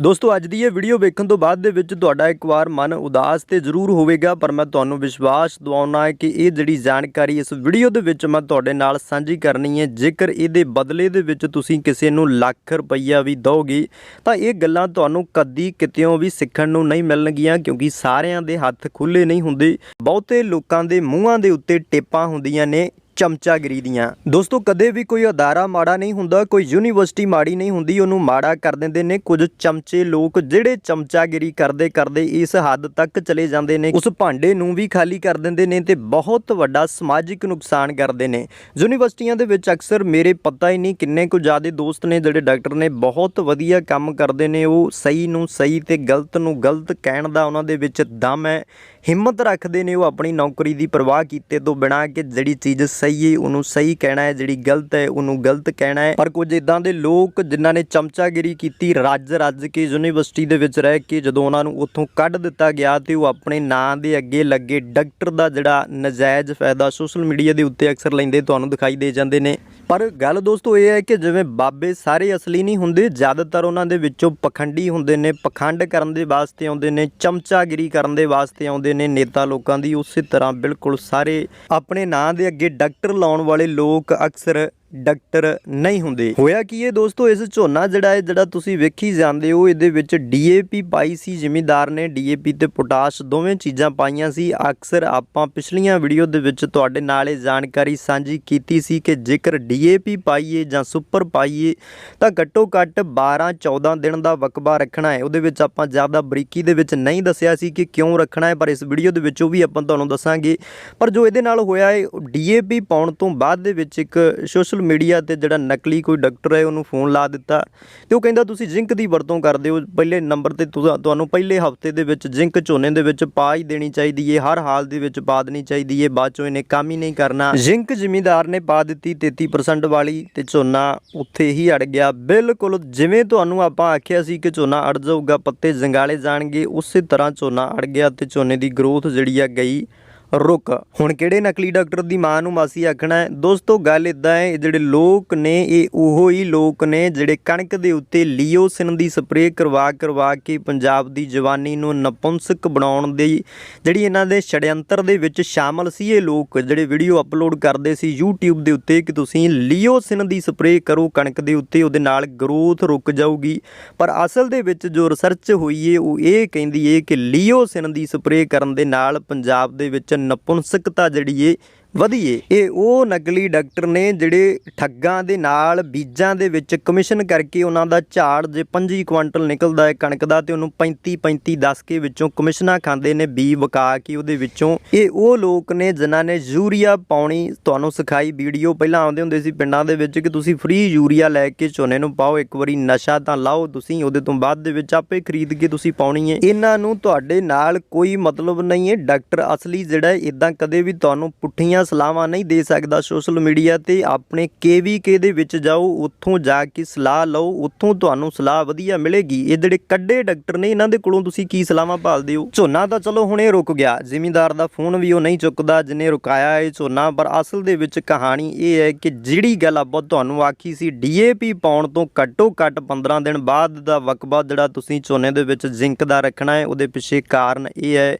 ਦੋਸਤੋ, ਅੱਜ ਦੀ ਇਹ ਵੀਡੀਓ ਵੇਖਣ ਤੋਂ ਬਾਅਦ ਦੇ ਵਿੱਚ ਤੁਹਾਡਾ ਇੱਕ ਵਾਰ ਮਨ ਉਦਾਸ ਤੇ ਜ਼ਰੂਰ ਹੋਵੇਗਾ, ਪਰ ਮੈਂ ਤੁਹਾਨੂੰ ਵਿਸ਼ਵਾਸ ਦਿਵਾਉਣਾ ਹੈ ਕਿ ਇਹ ਜਿਹੜੀ ਜਾਣਕਾਰੀ ਇਸ ਵੀਡੀਓ ਦੇ ਵਿੱਚ ਮੈਂ ਤੁਹਾਡੇ ਨਾਲ ਸਾਂਝੀ ਕਰਨੀ ਹੈ, ਜੇਕਰ ਇਹਦੇ ਬਦਲੇ ਦੇ ਵਿੱਚ ਤੁਸੀਂ ਕਿਸੇ ਨੂੰ ਲੱਖ ਰੁਪਈਆ ਵੀ ਦਿਓਗੇ, ਤਾਂ ਇਹ ਗੱਲਾਂ ਤੁਹਾਨੂੰ ਕਦੀ ਕਿਤੇੋਂ ਵੀ ਸਿੱਖਣ ਨੂੰ ਨਹੀਂ ਮਿਲਣਗੀਆਂ, ਕਿਉਂਕਿ ਸਾਰਿਆਂ ਦੇ ਹੱਥ ਖੁੱਲੇ ਨਹੀਂ ਹੁੰਦੇ। ਬਹੁਤੇ ਲੋਕਾਂ ਦੇ ਮੂੰਹਾਂ ਦੇ ਉੱਤੇ ਟੇਪਾਂ ਹੁੰਦੀਆਂ ਨੇ ਚਮਚਾਗਿਰੀ ਦੀਆਂ। ਦੋਸਤੋ, ਕਦੇ ਵੀ ਕੋਈ ਅਦਾਰਾ ਮਾੜਾ ਨਹੀਂ ਹੁੰਦਾ, ਕੋਈ ਯੂਨੀਵਰਸਿਟੀ ਮਾੜੀ ਨਹੀਂ ਹੁੰਦੀ, ਉਹਨੂੰ ਮਾੜਾ ਕਰ ਦਿੰਦੇ ਨੇ ਕੁਝ ਚਮਚੇ ਲੋਕ, ਜਿਹੜੇ ਚਮਚਾਗਿਰੀ ਕਰਦੇ ਕਰਦੇ ਇਸ ਹੱਦ ਤੱਕ ਚਲੇ ਜਾਂਦੇ ਨੇ। ਉਸ ਭਾਂਡੇ ਨੂੰ ਵੀ ਖਾਲੀ ਕਰ ਦਿੰਦੇ ਨੇ ਤੇ ਬਹੁਤ ਵੱਡਾ ਸਮਾਜਿਕ ਨੁਕਸਾਨ ਕਰਦੇ ਨੇ। ਯੂਨੀਵਰਸਿਟੀਆਂ ਦੇ ਵਿੱਚ ਅਕਸਰ ਮੇਰੇ ਪਤਾ ਹੀ ਨਹੀਂ ਕਿੰਨੇ ਕੁ ਜ਼ਿਆਦੇ ਦੋਸਤ ਨੇ, ਜਿਹੜੇ ਡਾਕਟਰ ਨੇ ਬਹੁਤ ਵਧੀਆ ਕੰਮ ਕਰਦੇ ਨੇ, ਉਹ ਸਹੀ ਨੂੰ ਸਹੀ ਤੇ ਗਲਤ ਨੂੰ ਗਲਤ ਕਹਿਣ ਦਾ ਉਹਨਾਂ ਦੇ ਵਿੱਚ ਦਮ ਹੈ। ਹਿੰਮਤ ਰੱਖਦੇ ਨੇ ਉਹ ਆਪਣੀ ਨੌਕਰੀ ਦੀ ਪਰਵਾਹ ਕੀਤੇ ਤੋਂ ਬਿਨਾਂ ਕਿ ਜਿਹੜੀ ਚੀਜ਼ ਸਹੀ ਹੈ ਉਹਨੂੰ ਸਹੀ ਕਹਿਣਾ ਹੈ, ਜਿਹੜੀ ਗਲਤ ਹੈ, ਉਹਨੂੰ ਗਲਤ ਕਹਿਣਾ ਹੈ। ਪਰ ਕੁਝ ਇਦਾਂ ਦੇ ਲੋਕ ਜਿਨ੍ਹਾਂ ਨੇ ਚਮਚਾਗਿਰੀ ਕੀਤੀ ਰੱਜ ਰੱਜ ਕੇ ਯੂਨੀਵਰਸਿਟੀ ਦੇ ਵਿੱਚ ਰਹਿ ਕੇ ਜਦੋਂ ਉਹਨਾਂ ਨੂੰ ਉੱਥੋਂ ਕੱਢ ਦਿੱਤਾ ਗਿਆ ਤੇ ਉਹ ਆਪਣੇ ਨਾਂ ਦੇ ਅੱਗੇ ਲੱਗੇ ਡਾਕਟਰ ਦਾ ਜਿਹੜਾ ਨਜਾਇਜ਼ ਫਾਇਦਾ ਸੋਸ਼ਲ ਮੀਡੀਆ ਦੇ ਉੱਤੇ ਅਕਸਰ ਲੈਂਦੇ ਤੁਹਾਨੂੰ ਦਿਖਾਈ ਦੇ ਜਾਂਦੇ ਨੇ। ਪਰ ਗੱਲ ਦੋਸਤੋ ਇਹ ਹੈ ਕਿ ਜਿਵੇਂ ਬਾਬੇ ਸਾਰੇ ਅਸਲੀ ਨਹੀਂ ਹੁੰਦੇ, ਜ਼ਿਆਦਾਤਰ ਉਹਨਾਂ ਦੇ ਵਿੱਚੋਂ ਪਖੰਡੀ ਹੁੰਦੇ ਨੇ, ਪਖੰਡ ਕਰਨ ਦੇ ਵਾਸਤੇ ਆਉਂਦੇ ਨੇ, ਚਮਚਾਗਿਰੀ ਕਰਨ ਦੇ ਵਾਸਤੇ ਆਉਂਦੇ ਨੇ ਨੇਤਾ ਲੋਕਾਂ ਦੀ, ਉਸੇ ਤਰ੍ਹਾਂ ਬਿਲਕੁਲ ਸਾਰੇ ਆਪਣੇ ਨਾਂ ਦੇ ਅੱਗੇ ਡਾਕਟਰ ਲਾਉਣ ਵਾਲੇ ਲੋਕ ਅਕਸਰ ਡਾਕਟਰ ਨਹੀਂ ਹੁੰਦੇ। ਹੋਇਆ ਕੀ ਇਹ ਦੋਸਤੋ, ਇਸ ਝੋਨਾ ਜਿਹੜਾ ਹੈ ਜਿਹੜਾ ਤੁਸੀਂ ਵੇਖੀ ਜਾਂਦੇ ਹੋ, ਇਹਦੇ ਵਿੱਚ ਡੀਏਪੀ ਪਾਈ ਸੀ, ਜ਼ਿਮੀਦਾਰ ਨੇ ਡੀਏਪੀ ਤੇ ਪੋਟਾਸ਼ ਦੋਵੇਂ ਚੀਜ਼ਾਂ ਪਾਈਆਂ ਸੀ। ਅਕਸਰ ਆਪਾਂ ਪਿਛਲੀਆਂ ਵੀਡੀਓ ਦੇ ਵਿੱਚ ਤੁਹਾਡੇ ਨਾਲ ਇਹ ਜਾਣਕਾਰੀ ਸਾਂਝੀ ਕੀਤੀ ਸੀ ਕਿ ਜੇਕਰ ਡੀਏਪੀ ਪਾਈਏ ਜਾਂ ਸੁਪਰ ਪਾਈਏ, ਤਾਂ ਘੱਟੋ ਘੱਟ 12 14 ਦਿਨ ਦਾ ਵਕਬਾ ਰੱਖਣਾ ਹੈ ਉਹਦੇ ਵਿੱਚ ਆਪਾਂ ਜ਼ਿਆਦਾ ਬਰੀਕੀ ਦੇ ਵਿੱਚ ਨਹੀਂ ਦੱਸਿਆ ਸੀ ਕਿ ਕਿਉਂ ਰੱਖਣਾ ਹੈ ਪਰ ਇਸ ਵੀਡੀਓ ਦੇ ਵਿੱਚ ਉਹ ਵੀ ਆਪਾਂ ਤੁਹਾਨੂੰ ਦੱਸਾਂਗੇ। ਪਰ ਜੋ ਇਹਦੇ ਨਾਲ ਹੋਇਆ ਹੈ ਡੀਏਪੀ ਪਾਉਣ ਤੋਂ ਬਾਅਦ ਦੇ ਵਿੱਚ ਇੱਕ ਸੋਸ਼ਲ ਮੀਡੀਆ ਤੇ ਜਿਹੜਾ ਨਕਲੀ ਕੋਈ ਡਾਕਟਰ ਹੈ, ਉਹਨੂੰ ਫੋਨ ਲਾ ਦਿੱਤਾ ਤੇ ਉਹ ਕਹਿੰਦਾ, ਤੁਸੀਂ ਜ਼ਿੰਕ ਦੀ ਵਰਤੋਂ ਕਰਦੇ ਹੋ। ਪਹਿਲੇ ਨੰਬਰ ਤੇ ਤੁਹਾਨੂੰ ਪਹਿਲੇ ਹਫ਼ਤੇ ਦੇ ਵਿੱਚ ਜ਼ਿੰਕ ਝੋਨੇ ਦੇ ਵਿੱਚ ਪਾ ਹੀ ਦੇਣੀ ਚਾਹੀਦੀ ਹੈ ਹਰ ਹਾਲ ਦੇ ਵਿੱਚ ਪਾ ਦੇਣੀ ਚਾਹੀਦੀ ਹੈ ਬਾਅਦ ਚੋਂ ਇਹਨੇ ਕੰਮ ਹੀ ਨਹੀਂ ਕਰਨਾ। ਜ਼ਿੰਕ ਜ਼ਿਮੀਦਾਰ ਨੇ ਪਾ ਦਿੱਤੀ 33% ਵਾਲੀ ਤੇ ਝੋਨਾ ਉੱਥੇ ਹੀ ਅੜ ਗਿਆ। ਬਿਲਕੁਲ ਜਿਵੇਂ ਤੁਹਾਨੂੰ ਆਪਾਂ ਆਖਿਆ ਸੀ ਕਿ ਝੋਨਾ ਅੜ ਜਾਊਗਾ, ਪੱਤੇ ਜੰਗਾਲੇ ਜਾਣਗੇ, ਉਸੇ ਤਰ੍ਹਾਂ ਝੋਨਾ ਅੜ ਗਿਆ ਤੇ ਝੋਨੇ ਦੀ ਗਰੋਥ ਜਿਹੜੀ ਆ ਗਈ ਰੁਕ। ਹੁਣ ਕਿਹੜੇ ਨਕਲੀ ਡਾਕਟਰ ਦੀ ਮਾਂ ਨੂੰ ਮਾਸੀ ਆਖਣਾ ਹੈ? ਦੋਸਤੋ, ਗੱਲ ਇਦਾਂ ਹੈ ਇਹ ਜਿਹੜੇ ਲੋਕ ਨੇ, ਇਹ ਉਹੋ ਹੀ ਲੋਕ ਨੇ ਜਿਹੜੇ ਕਣਕ ਦੇ ਉੱਤੇ ਲੀਓਸਿਨ ਦੀ ਸਪਰੇਅ ਕਰਵਾ ਕਰਵਾ ਕੇ ਪੰਜਾਬ ਦੀ ਜਵਾਨੀ ਨੂੰ ਨਪੁੰਸਕ ਬਣਾਉਣ ਦੀ ਜਿਹੜੀ ਇਹਨਾਂ ਦੇ ਛੜਯੰਤਰ ਦੇ ਵਿੱਚ ਸ਼ਾਮਲ ਸੀ, ਇਹ ਲੋਕ ਜਿਹੜੇ ਵੀਡੀਓ ਅਪਲੋਡ ਕਰਦੇ ਸੀ YouTube ਦੇ ਉੱਤੇ ਕਿ ਤੁਸੀਂ ਲੀਓਸਿਨ ਦੀ ਸਪਰੇਅ ਕਰੋ, ਕਣਕ ਦੇ ਉੱਤੇ ਉਹਦੇ ਨਾਲ ਗਰੋਥ ਰੁਕ ਜਾਊਗੀ। ਪਰ ਅਸਲ ਦੇ ਵਿੱਚ ਜੋ ਰਿਸਰਚ ਹੋਈ ਏ, ਉਹ ਇਹ ਕਹਿੰਦੀ ਏ ਕਿ ਲੀਓਸਿਨ ਦੀ ਸਪਰੇਅ ਕਰਨ ਦੇ ਨਾਲ ਪੰਜਾਬ ਦੇ ਵਿੱਚ ਨਪੁੰਸਕਤਾ ਜਿਹੜੀ ਏ ਵਧੀਏ। ਇਹ ਉਹ ਨਕਲੀ ਡਾਕਟਰ ਨੇ ਜਿਹੜੇ ਠੱਗਾਂ ਦੇ ਨਾਲ ਬੀਜਾਂ ਦੇ ਵਿੱਚ ਕਮਿਸ਼ਨ ਕਰਕੇ ਉਹਨਾਂ ਦਾ ਝਾੜ ਜੇ 25 ਕੁਇੰਟਲ ਨਿਕਲਦਾ ਹੈ ਕਣਕ ਦਾ ਤੇ ਉਹਨੂੰ 35 35 10 ਕੇ ਵਿੱਚੋਂ ਕਮਿਸ਼ਨਾਂ ਖਾਂਦੇ ਨੇ ਬੀ ਵਕਾ ਕੇ ਉਹਦੇ ਵਿੱਚੋਂ। ਇਹ ਉਹ ਲੋਕ ਨੇ ਜਿਨ੍ਹਾਂ ਨੇ ਯੂਰੀਆ ਪਾਉਣੀ ਤੁਹਾਨੂੰ ਸਿਖਾਈ ਵੀਡੀਓ ਪਹਿਲਾਂ ਆਉਂਦੇ ਹੁੰਦੇ ਸੀ ਪਿੰਡਾਂ ਦੇ ਵਿੱਚ ਕਿ ਤੁਸੀਂ ਫ੍ਰੀ ਯੂਰੀਆ ਲੈ ਕੇ ਝੋਨੇ ਨੂੰ ਪਾਓ, ਇੱਕ ਵਾਰੀ ਨਸ਼ਾ ਤਾਂ ਲਾਓ ਤੁਸੀਂ, ਉਹਦੇ ਤੋਂ ਬਾਅਦ ਦੇ ਵਿੱਚ ਆਪੇ ਖਰੀਦ ਕੇ ਤੁਸੀਂ ਪਾਉਣੀ ਹੈ। ਇਹਨਾਂ ਨੂੰ ਤੁਹਾਡੇ ਨਾਲ ਕੋਈ ਮਤਲਬ ਨਹੀਂ ਹੈ। ਡਾਕਟਰ ਅਸਲੀ ਜਿਹੜਾ ਇਦਾਂ ਕਦੇ ਵੀ ਤੁਹਾਨੂੰ ਪੁੱਠੀਆਂ ਸਲਾਹਾਂ ਨਹੀਂ ਦੇ ਸਕਦਾ ਸੋਸ਼ਲ ਮੀਡੀਆ ਤੇ। ਆਪਣੇ ਕੇਵੀਕੇ ਦੇ ਵਿੱਚ ਜਾਓ, ਉੱਥੋਂ ਜਾ ਕੇ ਸਲਾਹ ਲਓ, ਉੱਥੋਂ ਤੁਹਾਨੂੰ ਸਲਾਹ ਵਧੀਆ ਮਿਲੇਗੀ। ਇਹ ਜਿਹੜੇ ਕੱਡੇ ਡਾਕਟਰ ਨੇ, ਇਹਨਾਂ ਦੇ ਕੋਲੋਂ ਤੁਸੀਂ ਕੀ ਸਲਾਹਾਂ ਭਾਲਦੇ ਹੋ? ਝੋਨਾ ਤਾਂ ਚਲੋ ਹੁਣੇ ਰੁਕ ਗਿਆ। ਜ਼ਿਮੀਂਦਾਰ ਦਾ ਫੋਨ ਵੀ ਉਹ ਨਹੀਂ ਚੁੱਕਦਾ ਜਿਨੇ ਰੁਕਾਇਆ ਇਹ ਝੋਨਾ, ਪਰ ਅਸਲ ਦੇ ਵਿੱਚ ਕਹਾਣੀ ਇਹ ਹੈ ਕਿ ਜਿਹੜੀ ਗੱਲ ਆਪਾਂ ਤੁਹਾਨੂੰ ਆਖੀ ਸੀ ਡੀਏਪੀ ਪਾਉਣ ਤੋਂ ਘੱਟੋ ਘੱਟ 15 ਦਿਨ ਬਾਅਦ ਦਾ ਵਕਬਾ ਜਿਹੜਾ ਤੁਸੀਂ ਝੋਨੇ ਦੇ ਵਿੱਚ ਜ਼ਿੰਕ ਦਾ ਰੱਖਣਾ ਹੈ, ਉਹਦੇ ਪਿੱਛੇ ਕਾਰਨ ਇਹ ਹੈ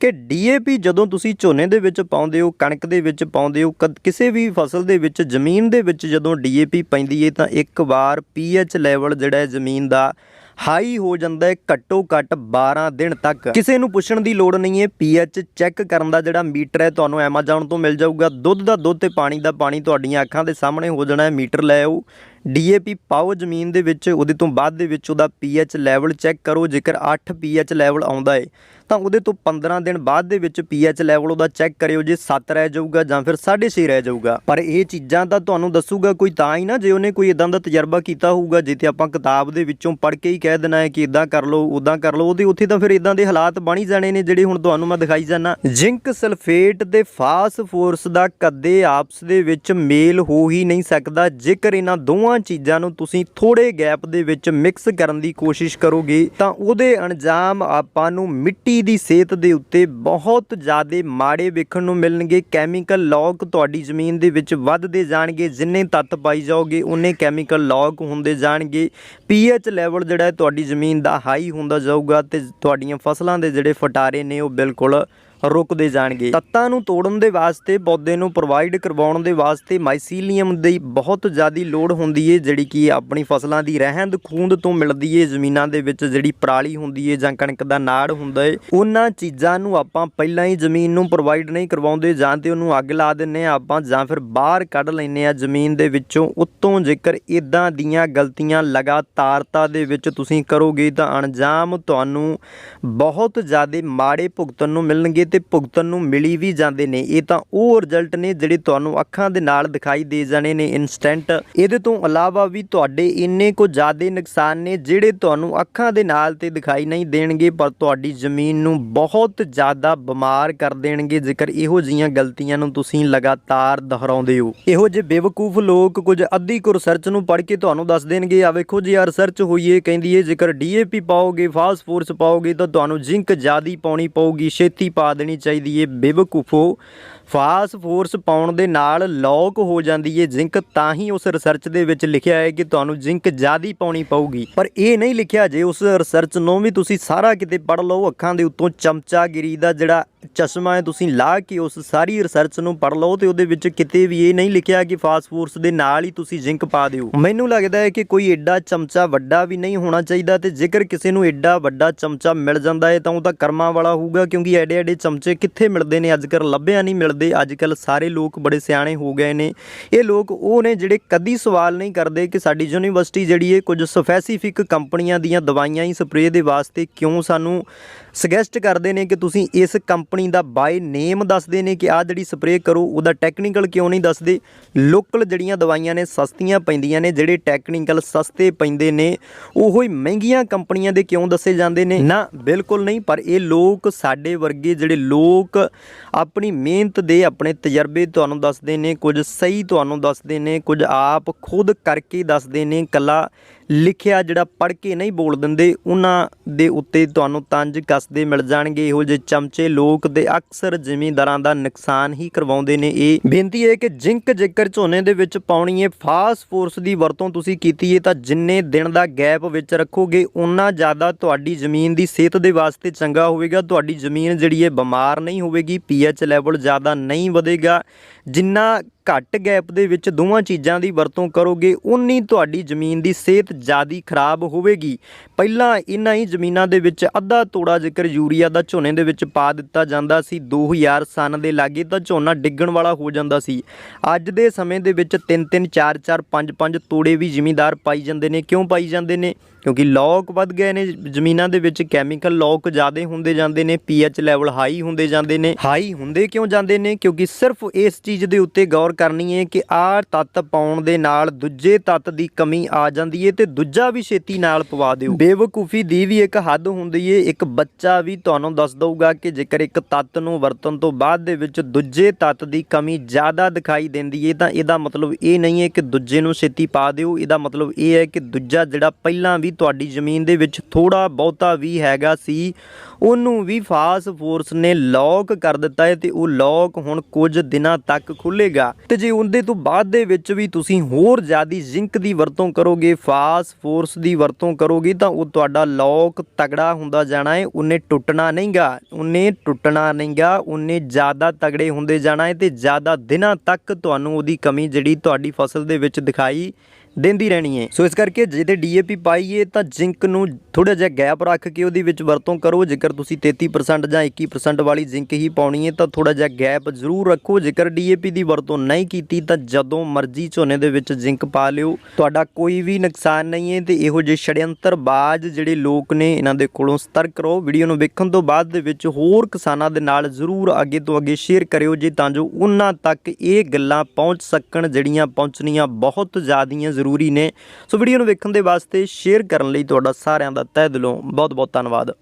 ਕਿ ਡੀਏਪੀ ਜਦੋਂ ਤੁਸੀਂ ਝੋਨੇ ਦੇ ਵਿੱਚ ਪਾਉਂਦੇ ਹੋ, ਕਣਕ ਦੇ ਵਿੱਚ ਪਾਉਂਦੇ ਹੋ? ਕਿਸੇ ਵੀ ਫਸਲ ਦੇ ਵਿੱਚ, ਜ਼ਮੀਨ ਦੇ ਵਿੱਚ ਜਦੋਂ ਡੀਏਪੀ ਪੈਂਦੀ ਹੈ ਤਾਂ ਇੱਕ ਵਾਰ ਪੀਐਚ ਲੈਵਲ ਜਿਹੜਾ ਹੈ ਜ਼ਮੀਨ ਦਾ ਹਾਈ ਹੋ ਜਾਂਦਾ ਹੈ ਘੱਟੋ ਘੱਟ 12 ਦਿਨ ਤੱਕ। ਕਿਸੇ ਨੂੰ ਪੁੱਛਣ ਦੀ ਲੋੜ ਨਹੀਂ ਹੈ। ਪੀਐਚ ਚੈੱਕ ਕਰਨ ਦਾ ਜਿਹੜਾ ਮੀਟਰ ਹੈ ਤੁਹਾਨੂੰ ਐਮਾਜ਼ਾਨ ਤੋਂ ਮਿਲ ਜਾਊਗਾ। ਦੁੱਧ ਦਾ ਦੁੱਧ ਤੇ ਪਾਣੀ ਦਾ ਪਾਣੀ ਤੁਹਾਡੀਆਂ ਅੱਖਾਂ ਦੇ ਸਾਹਮਣੇ ਹੋ ਜਾਣਾ ਹੈ। ਮੀਟਰ ਲੈ ਆਓ। ਡੀਏਪੀ ਪਾਓ ਜ਼ਮੀਨ ਦੇ ਵਿੱਚ, ਉਹਦੇ ਤੋਂ ਬਾਅਦ ਦੇ ਵਿੱਚ ਉਹਦਾ ਪੀਐਚ ਲੈਵਲ ਚੈੱਕ ਕਰੋ। ਜੇਕਰ 8 ਪੀਐਚ ਲੈਵਲ ਆਉਂਦਾ ਹੈ ਤਾਂ ਉਹਦੇ ਤੋਂ 15 ਦਿਨ ਬਾਅਦ ਦੇ ਵਿੱਚ ਪੀਐਚ ਲੈਵਲ ਉਹਦਾ ਚੈੱਕ ਕਰਿਓ ਜੇ 7 ਰਹਿ ਜਾਊਗਾ ਜਾਂ ਫਿਰ 6.5 ਰਹਿ ਜਾਊਗਾ। ਪਰ ਇਹ ਚੀਜ਼ਾਂ ਤਾਂ ਤੁਹਾਨੂੰ ਦੱਸੂਗਾ ਕੋਈ ਤਾਂ ਹੀ ਨਾ ਜੇ ਉਹਨੇ ਕੋਈ ਇਦਾਂ ਦਾ ਤਜਰਬਾ ਕੀਤਾ ਹੋਊਗਾ ਜੇ ਆਪਾਂ ਕਿਤਾਬ ਦੇ ਵਿੱਚੋਂ ਪੜ੍ਹ ਕੇ ਹੀ ਕਹਿ ਦੇਣਾ ਹੈ ਕਿ ਇਦਾਂ ਕਰ ਲਓ ਉਦਾਂ ਕਰ ਲਓ, ਉਹਦੇ ਉੱਥੇ ਤਾਂ ਫਿਰ ਇਦਾਂ ਦੇ ਹਾਲਾਤ ਬਣ ਹੀ ਜਾਣੇ ਨੇ ਜਿਹੜੇ ਹੁਣ ਤੁਹਾਨੂੰ ਮੈਂ ਦਿਖਾਈ ਜਾਣਾ ਜ਼ਿੰਕ ਸਲਫੇਟ ਦੇ ਫਾਸ ਫੋਰਸ ਦਾ ਕਦੇ ਆਪਸ ਦੇ ਵਿੱਚ ਮੇਲ ਹੋ ਹੀ ਨਹੀਂ ਸਕਦਾ। ਜੇਕਰ ਇਹਨਾਂ ਦੋਵਾਂ ਚੀਜ਼ਾਂ ਨੂੰ ਤੁਸੀਂ ਥੋੜੇ ਗੈਪ ਦੇ ਵਿੱਚ ਮਿਕਸ ਕਰਨ ਦੀ ਕੋਸ਼ਿਸ਼ ਕਰੋਗੇ, ਤਾਂ ਉਹਦੇ ਅੰਜਾਮ ਆਪਾਂ ਨੂੰ ਮਿੱਟੀ ਦੀ ਸਿਹਤ ਦੇ ਉੱਤੇ ਬਹੁਤ ਜ਼ਿਆਦਾ ਮਾੜੇ ਵੇਖਣ ਨੂੰ ਮਿਲਣਗੇ। ਕੈਮੀਕਲ ਲੌਕ ਤੁਹਾਡੀ ਜ਼ਮੀਨ ਦੇ ਵਿੱਚ ਵੱਧਦੇ ਜਾਣਗੇ। ਜਿੰਨੇ ਤੱਤ ਪਾਈ ਜਾਓਗੇ ਉਨੇ ਕੈਮੀਕਲ ਲੌਕ ਹੁੰਦੇ ਜਾਣਗੇ। ਪੀਐਚ ਲੈਵਲ ਜਿਹੜਾ ਤੁਹਾਡੀ ਜ਼ਮੀਨ ਦਾ ਹਾਈ ਹੁੰਦਾ ਜਾਊਗਾ ਤੇ ਤੁਹਾਡੀਆਂ ਫਸਲਾਂ ਦੇ ਜਿਹੜੇ ਫਟਾਰੇ ਨੇ, ਉਹ ਬਿਲਕੁਲ ਰੁਕਦੇ ਜਾਣਗੇ। ਤੱਤਾਂ ਨੂੰ ਤੋੜਨ ਦੇ ਵਾਸਤੇ, ਪੌਦੇ ਨੂੰ ਪ੍ਰੋਵਾਈਡ ਕਰਵਾਉਣ ਦੇ ਵਾਸਤੇ ਮਾਈਸੀਲੀਅਮ ਦੀ ਬਹੁਤ ਜ਼ਿਆਦੀ ਲੋੜ ਹੁੰਦੀ ਹੈ ਜਿਹੜੀ ਕਿ ਆਪਣੀ ਫਸਲਾਂ ਦੀ ਰਹਿੰਦ ਖੂੰਦ ਤੋਂ ਮਿਲਦੀ ਹੈ ਜ਼ਮੀਨਾਂ ਦੇ ਵਿੱਚ ਜਿਹੜੀ ਪਰਾਲੀ ਹੁੰਦੀ ਹੈ ਜਾਂ ਕਣਕ ਦਾ ਨਾੜ ਹੁੰਦਾ ਹੈ ਉਹਨਾਂ ਚੀਜ਼ਾਂ ਨੂੰ ਆਪਾਂ ਪਹਿਲਾਂ ਹੀ ਜ਼ਮੀਨ ਨੂੰ ਪ੍ਰੋਵਾਈਡ ਨਹੀਂ ਕਰਵਾਉਂਦੇ, ਜਾਂ ਤੇ ਉਹਨੂੰ ਅੱਗ ਲਾ ਦਿੰਨੇ ਆ ਆਪਾਂ, ਜਾਂ ਫਿਰ ਬਾਹਰ ਕੱਢ ਲੈਨੇ ਆ ਜ਼ਮੀਨ ਦੇ ਵਿੱਚੋਂ। ਉੱਤੋਂ ਜੇਕਰ ਇਦਾਂ ਦੀਆਂ ਗਲਤੀਆਂ ਲਗਾਤਾਰਤਾ ਦੇ ਵਿੱਚ ਤੁਸੀਂ ਕਰੋਗੇ ਤਾਂ ਅਣਜਾਮ ਤੁਹਾਨੂੰ ਬਹੁਤ ਜ਼ਿਆਦਾ ਮਾੜੇ ਭੁਗਤਣ ਨੂੰ ਮਿਲਣਗੇ। ਤੇ ਭੁਗਤਣ ਨੂੰ ਮਿਲੀ ਵੀ ਜਾਂਦੇ ਨੇ। ਇਹ ਤਾਂ ਉਹ ਰਿਜ਼ਲਟ ਨੇ ਜਿਹੜੇ ਤੁਹਾਨੂੰ ਅੱਖਾਂ ਦੇ ਨਾਲ ਦਿਖਾਈ ਦੇ ਜਾਣੇ ਨੇ ਇਨਸਟੈਂਟ ਇਹਦੇ ਤੋਂ ਇਲਾਵਾ ਵੀ ਤੁਹਾਡੇ ਇੰਨੇ ਕੋ ਜ਼ਿਆਦਾ ਨੁਕਸਾਨ ਨੇ ਜਿਹੜੇ ਤੁਹਾਨੂੰ ਅੱਖਾਂ ਦੇ ਨਾਲ ਤੇ ਦਿਖਾਈ ਨਹੀਂ ਦੇਣਗੇ, ਪਰ ਤੁਹਾਡੀ ਜ਼ਮੀਨ ਨੂੰ ਬਹੁਤ ਜ਼ਿਆਦਾ ਬਿਮਾਰ ਕਰ ਦੇਣਗੇ। ਜੇਕਰ ਇਹੋ ਜੀਆਂ ਗਲਤੀਆਂ ਨੂੰ ਤੁਸੀਂ ਲਗਾਤਾਰ ਦੁਹਰਾਉਂਦੇ ਹੋ। ਇਹੋ ਜਿਹੇ ਬੇਵਕੂਫ ਲੋਕ ਕੁਝ ਅੱਧੀ ਕੁ ਰਿਸਰਚ ਨੂੰ ਪੜ੍ਹ ਕੇ ਤੁਹਾਨੂੰ ਦੱਸ ਦੇਣਗੇ ਆ ਵੇਖੋ ਜੀ ਆ ਰਿਸਰਚ ਹੋਈ ਏ। ਕਹਿੰਦੀ ਏ, ਜੇਕਰ ਡੀਏਪੀ ਪਾਓਗੇ ਫਾਸਫੋਰਸ ਪਾਓਗੇ, ਤਾਂ ਤੁਹਾਨੂੰ ਜ਼ਿੰਕ ਜ਼ਿਆਦੀ ਪਾਉਣੀ ਪਊਗੀ, ਛੇਤੀ ਪਾ ਦੇਣੀ ਚਾਹੀਦੀ ਏ ਬੇਵਕੂਫੋ। ਫਾਸ ਫੋਰਸ ਪਾਉਣ ਦੇ ਨਾਲ ਲੌਕ ਹੋ ਜਾਂਦੀ ਹੈ ਜ਼ਿੰਕ, ਤਾਂ ਹੀ ਉਸ ਰਿਸਰਚ ਦੇ ਵਿੱਚ ਲਿਖਿਆ ਹੈ ਕਿ ਤੁਹਾਨੂੰ ਜ਼ਿੰਕ ਜ਼ਿਆਦੀ ਪਾਉਣੀ ਪਊਗੀ। ਪਰ ਇਹ ਨਹੀਂ ਲਿਖਿਆ ਜੇ ਉਸ ਰਿਸਰਚ ਨੂੰ ਵੀ ਤੁਸੀਂ ਸਾਰਾ ਕਿਤੇ ਪੜ੍ਹ ਲਓ, ਅੱਖਾਂ ਦੇ ਉੱਤੋਂ ਚਮਚਾਗਿਰੀ ਦਾ ਜਿਹੜਾ ਚਸ਼ਮਾ ਹੈ, ਤੁਸੀਂ ਲਾ ਕੇ ਉਸ ਸਾਰੀ ਰਿਸਰਚ ਨੂੰ ਪੜ੍ਹ ਲਓ ਤੇ ਉਹਦੇ ਵਿੱਚ ਕਿਤੇ ਵੀ ਇਹ ਨਹੀਂ ਲਿਖਿਆ ਕਿ ਫਾਸਫੋਰਸ ਦੇ ਨਾਲ ਹੀ ਤੁਸੀਂ ਜ਼ਿੰਕ ਪਾ ਦਿਓ। ਮੈਨੂੰ ਲੱਗਦਾ ਹੈ ਕਿ ਕੋਈ ਐਡਾ ਚਮਚਾ ਵੱਡਾ ਵੀ ਨਹੀਂ ਹੋਣਾ ਚਾਹੀਦਾ ਤੇ ਜੇਕਰ ਕਿਸੇ ਨੂੰ ਐਡਾ ਵੱਡਾ ਚਮਚਾ ਮਿਲ ਜਾਂਦਾ ਹੈ, ਤਾਂ ਉਹ ਤਾਂ ਕਰਮਾਂ ਵਾਲਾ ਹੋਊਗਾ ਕਿਉਂਕਿ ਐਡੇ ਐਡੇ ਚਮਚੇ ਕਿੱਥੇ ਮਿਲਦੇ ਨੇ? ਅੱਜਕੱਲ ਲੱਭਿਆ ਨਹੀਂ ਮਿਲਦੇ। ਅੱਜਕੱਲ ਸਾਰੇ ਲੋਕ ਬੜੇ ਸਿਆਣੇ ਹੋ ਗਏ ਨੇ। ਇਹ ਲੋਕ ਉਹ ਨੇ ਜਿਹੜੇ ਕਦੀ ਸਵਾਲ ਨਹੀਂ ਕਰਦੇ ਕਿ ਸਾਡੀ ਯੂਨੀਵਰਸਿਟੀ ਜਿਹੜੀ ਹੈ ਕੁਝ ਸਪੈਸੀਫਿਕ ਕੰਪਨੀਆਂ ਦੀਆਂ ਦਵਾਈਆਂ ਹੀ ਸਪਰੇਅ ਦੇ ਵਾਸਤੇ ਕਿਉਂ ਸਾਨੂੰ ਸੁਗੈਸਟ ਕਰਦੇ ਨੇ ਕਿ ਤੁਸੀਂ ਇਸ ਕੰਪਨੀ ਦਾ ਬਾਈ ਨੇਮ ਦੱਸਦੇ ਨੇ ਕਿ ਆਹ ਜਿਹੜੀ ਸਪਰੇਅ ਕਰੋ, ਉਹਦਾ ਟੈਕਨੀਕਲ ਕਿਉਂ ਨਹੀਂ ਦੱਸਦੇ? ਲੋਕਲ ਜਿਹੜੀਆਂ ਦਵਾਈਆਂ ਨੇ, ਸਸਤੀਆਂ ਪੈਂਦੀਆਂ ਨੇ, ਜਿਹੜੇ ਟੈਕਨੀਕਲ ਸਸਤੇ ਪੈਂਦੇ ਨੇ, ਉਹੋ ਹੀ ਮਹਿੰਗੀਆਂ ਕੰਪਨੀਆਂ ਦੇ ਕਿਉਂ ਦੱਸੇ ਜਾਂਦੇ ਨੇ? ਨਾ, ਬਿਲਕੁਲ ਨਹੀਂ, ਪਰ ਇਹ ਲੋਕ ਸਾਡੇ ਵਰਗੇ ਜਿਹੜੇ ਲੋਕ ਆਪਣੀ ਮਿਹਨਤ ਦੇ ਆਪਣੇ ਤਜਰਬੇ ਤੁਹਾਨੂੰ ਦੱਸਦੇ ਨੇ, ਕੁਝ ਸਹੀ ਤੁਹਾਨੂੰ ਦੱਸਦੇ ਨੇ, ਕੁਝ ਆਪ ਖੁਦ ਕਰਕੇ ਦੱਸਦੇ ਨੇ, ਕੱਲਾ ਲਿਖਿਆ ਜਿਹੜਾ ਪੜ੍ਹ ਕੇ ਨਹੀਂ ਬੋਲ ਦਿੰਦੇ, ਉਹਨਾਂ ਦੇ ਉੱਤੇ ਤੁਹਾਨੂੰ ਤੰਜ ਕੱਸਦੇ ਮਿਲ ਜਾਣਗੇ। ਇਹੋ ਜਿਹੇ ਚਮਚੇ ਲੋਕ ਦੇ ਅਕਸਰ ਜ਼ਿਮੀਂਦਾਰਾਂ ਦਾ ਨੁਕਸਾਨ ਹੀ ਕਰਵਾਉਂਦੇ ਨੇ। ਇਹ ਬੇਨਤੀ ਹੈ ਕਿ ਜਿੰਕ ਜੇਕਰ ਝੋਨੇ ਦੇ ਵਿੱਚ ਪਾਉਣੀ ਹੈ। ਫਾਸਫੋਰਸ ਦੀ ਵਰਤੋਂ ਤੁਸੀਂ ਕੀਤੀ ਹੈ ਤਾਂ ਜਿੰਨੇ ਦਿਨ ਦਾ ਗੈਪ ਵਿੱਚ ਰੱਖੋਗੇ ਉਨਾ ਜ਼ਿਆਦਾ ਤੁਹਾਡੀ ਜ਼ਮੀਨ ਦੀ ਸਿਹਤ ਦੇ ਵਾਸਤੇ ਚੰਗਾ ਹੋਵੇਗਾ। ਤੁਹਾਡੀ ਜ਼ਮੀਨ ਜਿਹੜੀ ਹੈ ਬਿਮਾਰ ਨਹੀਂ ਹੋਵੇਗੀ। ਪੀਐਚ ਲੈਵਲ ਜ਼ਿਆਦਾ ਨਹੀਂ ਵਧੇਗਾ। ਜਿੰਨਾ ਘੱਟ ਗੈਪ ਦੇ ਵਿੱਚ ਦੋਵਾਂ ਚੀਜ਼ਾਂ ਦੀ ਵਰਤੋਂ ਕਰੋਗੇ ਉਨੀ ਤੁਹਾਡੀ ਜ਼ਮੀਨ ਦੀ ਸਿਹਤ ਜ਼ਿਆਦੀ ਖਰਾਬ ਹੋਵੇਗੀ। ਪਹਿਲਾਂ ਇਨ੍ਹਾਂ ਹੀ ਜ਼ਮੀਨਾਂ ਦੇ ਵਿੱਚ ਅੱਧਾ ਤੋੜਾ ਜ਼ਿਕਰ ਯੂਰੀਆ ਦਾ ਝੋਨੇ ਦੇ ਵਿੱਚ ਪਾ ਦਿੱਤਾ ਜਾਂਦਾ ਸੀ। 2000 ਸਨ ਦੇ ਲਾਗੇ ਤਾਂ ਝੋਨਾ ਡਿੱਗਣ ਵਾਲਾ ਹੋ ਜਾਂਦਾ ਸੀ। ਅੱਜ ਦੇ ਸਮੇਂ ਦੇ ਵਿੱਚ 3 3 4 4 5 5 ਤੋੜੇ ਵੀ ਜ਼ਿਮੀਂਦਾਰ ਪਾਈ ਜਾਂਦੇ ਨੇ। ਕਿਉਂ ਪਾਈ ਜਾਂਦੇ ਨੇ? ਕਿਉਂਕਿ ਲੌਕ ਵੱਧ ਗਏ ਨੇ ਜ਼ਮੀਨਾਂ ਦੇ ਵਿੱਚ ਕੈਮੀਕਲ ਲੌਕ ਜ਼ਿਆਦੇ ਹੁੰਦੇ ਜਾਂਦੇ ਨੇ ਪੀਐਚ ਲੈਵਲ ਹਾਈ ਹੁੰਦੇ ਜਾਂਦੇ ਨੇ। ਹਾਈ ਹੁੰਦੇ ਕਿਉਂ ਜਾਂਦੇ ਨੇ? ਕਿਉਂਕਿ ਸਿਰਫ ਇਸ ਚੀਜ਼ ਦੇ ਉੱਤੇ ਗੌਰ ਕਰਨੀ ਹੈ ਕਿ ਆਹ ਤੱਤ ਪਾਉਣ ਦੇ ਨਾਲ ਦੂਜੇ ਤੱਤ ਦੀ ਕਮੀ ਆ ਜਾਂਦੀ ਹੈ ਤੇ ਦੂਜਾ ਵੀ ਛੇਤੀ ਨਾਲ ਪਵਾ ਦਿਓ। ਬੇਵਕੂਫੀ ਦੀ ਵੀ ਇੱਕ ਹੱਦ ਹੁੰਦੀ ਹੈ ਇੱਕ ਬੱਚਾ ਵੀ ਤੁਹਾਨੂੰ ਦੱਸ ਦਊਗਾ ਕਿ ਜੇਕਰ ਇੱਕ ਤੱਤ ਨੂੰ ਵਰਤਣ ਤੋਂ ਬਾਅਦ ਦੇ ਵਿੱਚ ਦੂਜੇ ਤੱਤ ਦੀ ਕਮੀ ਜ਼ਿਆਦਾ ਦਿਖਾਈ ਦਿੰਦੀ ਹੈ ਤਾਂ ਇਹਦਾ ਮਤਲਬ ਇਹ ਨਹੀਂ ਹੈ ਕਿ ਦੂਜੇ ਨੂੰ ਛੇਤੀ ਪਾ ਦਿਓ। ਇਹਦਾ ਮਤਲਬ ਇਹ ਹੈ ਕਿ ਦੂਜਾ ਜਿਹੜਾ ਪਹਿਲਾਂ ਵੀ ਤੁਹਾਡੀ ਜ਼ਮੀਨ ਦੇ ਵਿੱਚ ਥੋੜਾ ਬਹੁਤਾ ਵੀ ਹੈਗਾ ਸੀ, ਉਹਨੂੰ ਵੀ ਫਾਸ ਫੋਰਸ ਨੇ ਲੌਕ ਕਰ ਦਿੱਤਾ ਹੈ ਤੇ ਉਹ ਲੌਕ ਹੁਣ ਕੁਝ ਦਿਨਾਂ ਤੱਕ ਖੁੱਲੇਗਾ ਤੇ ਜੇ ਉਹਦੇ ਤੋਂ ਬਾਅਦ ਦੇ ਵਿੱਚ ਵੀ ਤੁਸੀਂ ਹੋਰ ਜ਼ਿਆਦੀ ਜ਼ਿੰਕ ਦੀ ਵਰਤੋਂ ਕਰੋਗੇ ਫਾਸ ਫੋਰਸ ਦੀ ਵਰਤੋਂ ਕਰੋਗੇ, ਤਾਂ ਉਹ ਤੁਹਾਡਾ ਲੌਕ ਤਗੜਾ ਹੁੰਦਾ ਜਾਣਾ ਹੈ, ਉਹਨੇ ਟੁੱਟਣਾ ਨਹੀਂਗਾ, ਉਹਨੇ ਟੁੱਟਣਾ ਨਹੀਂਗਾ, ਉਹਨੇ ਜ਼ਿਆਦਾ ਤਗੜੇ ਹੁੰਦੇ ਜਾਣਾ ਹੈ ਤੇ ਜ਼ਿਆਦਾ ਦਿਨਾਂ ਤੱਕ ਤੁਹਾਨੂੰ ਉਹਦੀ ਕਮੀ ਜਿਹੜੀ ਤੁਹਾਡੀ ਫਸਲ ਦੇ ਵਿੱਚ ਦਿਖਾਈ ਦਿੰਦੀ ਰਹਿਣੀ ਹੈ ਸੋ ਇਸ ਕਰਕੇ ਜਿਹਦੇ ਡੀਏਪੀ ਪਾਈਏ ਤਾਂ ਜ਼ਿੰਕ ਨੂੰ ਥੋੜਾ ਜਿਹਾ ਗੈਪ ਰੱਖ ਕੇ ਉਹਦੀ ਵਿੱਚ ਵਰਤੋਂ ਕਰੋ। ਜੇਕਰ ਤੁਸੀਂ 33% ਜਾਂ 21% ਵਾਲੀ ਜ਼ਿੰਕ ਹੀ ਪਾਉਣੀ ਹੈ ਤਾਂ ਥੋੜਾ ਜਿਹਾ ਗੈਪ ਜ਼ਰੂਰ ਰੱਖੋ। ਜੇਕਰ ਡੀਏਪੀ ਦੀ ਵਰਤੋਂ ਨਹੀਂ ਕੀਤੀ ਤਾਂ ਜਦੋਂ ਮਰਜ਼ੀ ਝੋਨੇ ਦੇ ਵਿੱਚ ਜ਼ਿੰਕ ਪਾ ਲਿਓ। ਤੁਹਾਡਾ ਕੋਈ ਵੀ ਨੁਕਸਾਨ ਨਹੀਂ ਹੈ ਤੇ ਇਹੋ ਜਿਹੇ ਛੜਯੰਤਰਬਾਜ਼ ਜਿਹੜੇ ਲੋਕ ਨੇ, ਇਹਨਾਂ ਦੇ ਕੋਲੋਂ ਸਤਰਕ ਰਹੋ ਵੀਡੀਓ ਨੂੰ ਵੇਖਣ ਤੋਂ ਬਾਅਦ ਦੇ ਵਿੱਚ ਹੋਰ ਕਿਸਾਨਾਂ ਦੇ ਨਾਲ ਜ਼ਰੂਰ ਅੱਗੇ ਤੋਂ ਅੱਗੇ ਸ਼ੇਅਰ ਕਰਿਓ ਜੇ ਤਾਂ ਜੋ ਉਹਨਾਂ ਤੱਕ ਇਹ ਗੱਲਾਂ ਪਹੁੰਚ ਸਕਣ, ਜਿਹੜੀਆਂ ਪਹੁੰਚਣੀਆਂ ਬਹੁਤ ਜ਼ਿਆਦੀਆਂ ਜ਼ਰੂਰੀ ਨੇ। ਸੋ ਵੀਡੀਓ ਨੂੰ ਵੇਖਣ ਦੇ ਵਾਸਤੇ ਸ਼ੇਅਰ ਕਰਨ ਲਈ ਤੁਹਾਡਾ ਸਾਰਿਆਂ ਦਾ ਤਹਿ ਦਿਲੋਂ ਬਹੁਤ ਬਹੁਤ ਧੰਨਵਾਦ।